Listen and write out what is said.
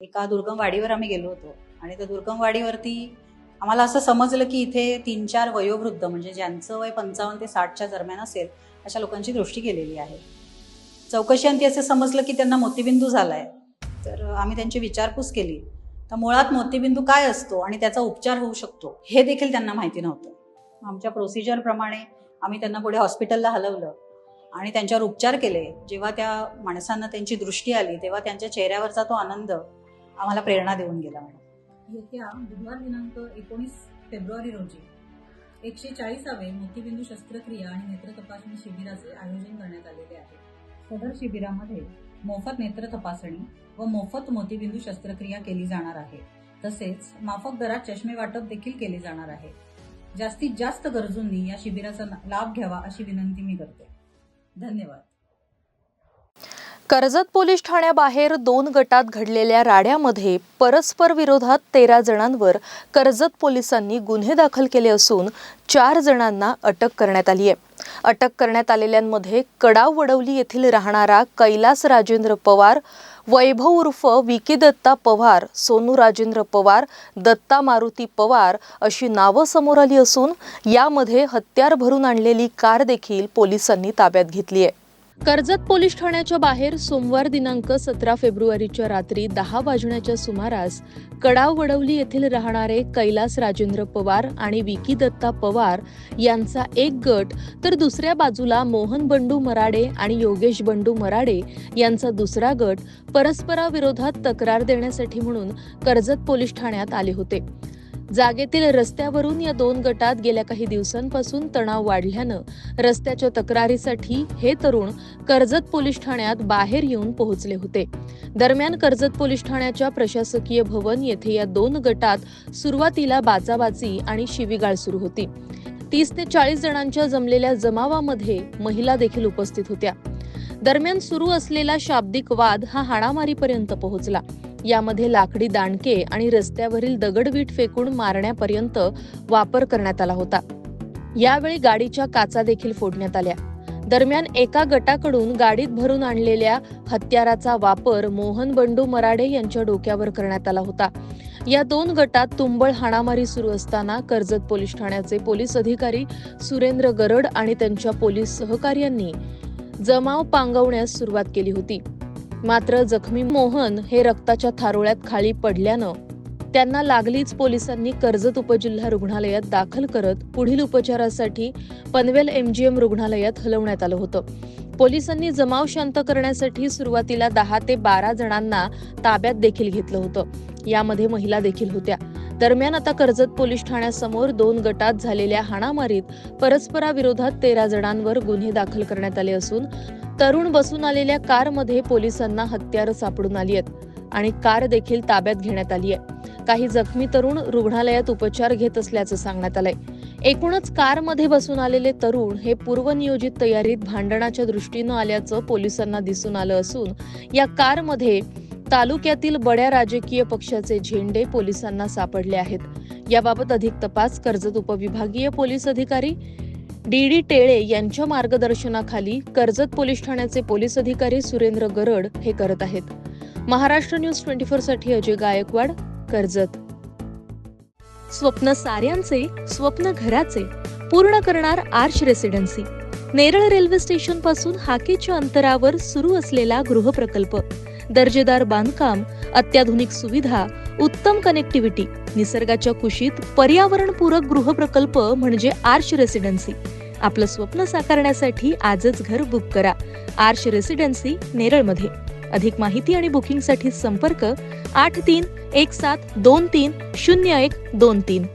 एका दुर्गम वाडीवर आम्ही गेलो होतो. आणि त्या दुर्गम वाडीवरती आम्हाला असं समजलं की इथे तीन चार वयोवृद्ध म्हणजे ज्यांचं वय पंचावन्न ते साठच्या दरम्यान असेल अशा लोकांची दृष्टी केलेली आहे. चौकशी अंती असं समजलं की त्यांना मोतीबिंदू झालाय. तर आम्ही त्यांची विचारपूस केली. तर मुळात मोतीबिंदू काय असतो आणि त्याचा उपचार होऊ शकतो हे देखील त्यांना माहिती नव्हतं. आमच्या प्रोसिजरप्रमाणे आम्ही त्यांना पुढे हॉस्पिटलला हलवलं आणि त्यांच्यावर उपचार केले. जेव्हा त्या माणसांना त्यांची दृष्टी आली तेव्हा त्यांच्या चेहऱ्यावरचा तो आनंद आम्हाला प्रेरणा देऊन गेला मॅडम. येत्या बुधवार दिनांक एकोणीस फेब्रुवारी रोजी एकशे चाळीसावे मोतीबिंदू शस्त्रक्रिया आणि नेत्र तपासणी शिबिराचे आयोजन करण्यात आलेले आहे. सदर शिबिरामध्ये मोफत नेत्र तपासणी व मोफत मोतीबिंदू शस्त्रक्रिया केली जाणार आहे. तसेच माफक दरात चष्मे वाटप देखील केले जाणार आहे. जास्तीत जास्त गरजूंनी या शिबिराचा लाभ घ्यावा अशी विनंती मी करते. धन्यवाद. कर्जत पोलीस ठाण्याबाहेर दोन गटात घडलेल्या राड्यामध्ये परस्पर विरोधात तेरा जणांवर कर्जत पोलिसांनी गुन्हे दाखल केले असून चार जणांना अटक करण्यात आली आहे. अटक करण्यात आलेल्यांमध्ये कडाव वडवली येथील राहणारा कैलास राजेंद्र पवार वैभव उर्फ विकी दत्ता पवार सोनू राजेंद्र पवार दत्ता मारुती पवार अशी नावं समोर आली असून यामध्ये हत्यार भरून आणलेली कार देखील पोलिसांनी ताब्यात घेतली आहे. कर्जत पोलीस ठाण्याच्या बाहेर सोमवार दिनांक सतरा फेब्रुवारीच्या रात्री दहा वाजण्याच्या सुमारास कडाव वडवली येथील राहणारे कैलास राजेंद्र पवार आणि विकी दत्ता पवार यांचा एक गट तर दुसऱ्या बाजूला मोहन बंडू मराडे आणि योगेश बंडू मराडे यांचा दुसरा गट परस्पराविरोधात तक्रार देण्यासाठी म्हणून कर्जत पोलीस ठाण्यात आले होते. जागेतील रस्त्यावरून या दोन गटात गेल्या काही दिवसांपासून तणाव वाढल्यानं रस्त्याच्या तक्रारीसाठी हे तरुण कर्जत पोलीस ठाण्यात बाहेर येऊन पोहोचले होते. दरम्यान कर्जत पोलीस ठाण्याच्या प्रशासकीय भवन येथे या दोन गटात सुरुवातीला बाचाबाची आणि शिवीगाळ सुरू होती. तीस ते चाळीस जणांच्या जमलेल्या जमावामध्ये महिला देखील उपस्थित होत्या. दरम्यान सुरू असलेला शाब्दिक वाद हा हाणामारीपर्यंत पोहोचला. यामध्ये लाकडी दांडके आणि रस्त्यावरील दगडवीट फेकून मारण्यापर्यंत वापर करण्यात आला होता. यावेळी गाडीच्या काचा देखील फोडण्यात आल्या. दरम्यान एका गटाकडून गाडीत भरून आणलेल्या हत्याराचा वापर मोहन बंडू मराडे यांच्या डोक्यावर करण्यात आला होता. या दोन गटात तुंबळ हाणामारी सुरू असताना कर्जत पोलीस ठाण्याचे पोलीस अधिकारी सुरेंद्र गरड आणि त्यांच्या पोलीस सहकार्यांनी जमाव पांगवण्यास सुरुवात केली होती. मात्र जखमी मोहन हे रक्ताच्या थारोळ्यात खाली पडल्यानं त्यांना लागलीच पोलिसांनी कर्जत उपजिल्हा रुग्णालयात दाखल करत पुढील उपचारासाठी पनवेल एमजीएम रुग्णालयात हलवण्यात आलं होतं. पोलिसांनी जमाव शांत करण्यासाठी सुरुवातीला दहा ते बारा जणांना ताब्यात देखील घेतलं होतं. यामध्ये महिला देखील होत्या. दरम्यान आता कर्जत पोलीस ठाण्यासमोर दोन गटात झालेल्या हाणामारीत परस्पराविरोधात तेरा जणांवर गुन्हे दाखल करण्यात आले असून तरुण बसून आलेल्या कारमध्ये पोलिसांना हत्यारं सापडून आली आहेत आणि कार देखील ताब्यात घेण्यात आली आहे. काही जखमी तरुण रुग्णालयात उपचार घेत असल्याचं सांगण्यात आलंय. एकूणच कारमध्ये बसून आलेले तरुण हे पूर्वनियोजित तयारीत भांडणाच्या दृष्टीनं आल्याचं पोलिसांना दिसून आलं असून या कारमध्ये तालुक्यातील बड्या राजकीय पक्षाचे झेंडे पोलिसांना सापडले आहेत. याबाबत अधिक तपास कर्जत उपविभागीय पोलीस अधिकारी डी डी टेळे यांच्या मार्गदर्शनाखाली कर्जत पोलीस ठाण्याचे पोलीस अधिकारी सुरेंद्र गरड हे करत आहेत. महाराष्ट्र न्यूज ट्वेंटी फोरसाठी अजय गायकवाड कर्जत. स्वप्न साऱ्यांचे स्वप्न घराचे पूर्ण करणार आर्च रेसिडेन्सी. नेरळ रेल्वे स्टेशनपासून हाकेच्या अंतरावर सुरू असलेला गृहप्रकल्प. दर्जेदार बांधकाम अत्याधुनिक सुविधा उत्तम कनेक्टिव्हिटी निसर्गाच्या कुशीत पर्यावरणपूरक गृहप्रकल्प म्हणजे आर्च रेसिडेन्सी. आपलं स्वप्न साकारण्यासाठी आजच घर बुक करा. आर्श रेसिडेन्सी नेरळमध्ये. अधिक माहिती आणि बुकिंगसाठी संपर्क आठ तीन एक सात दोन तीन शून्य एक दोन तीन.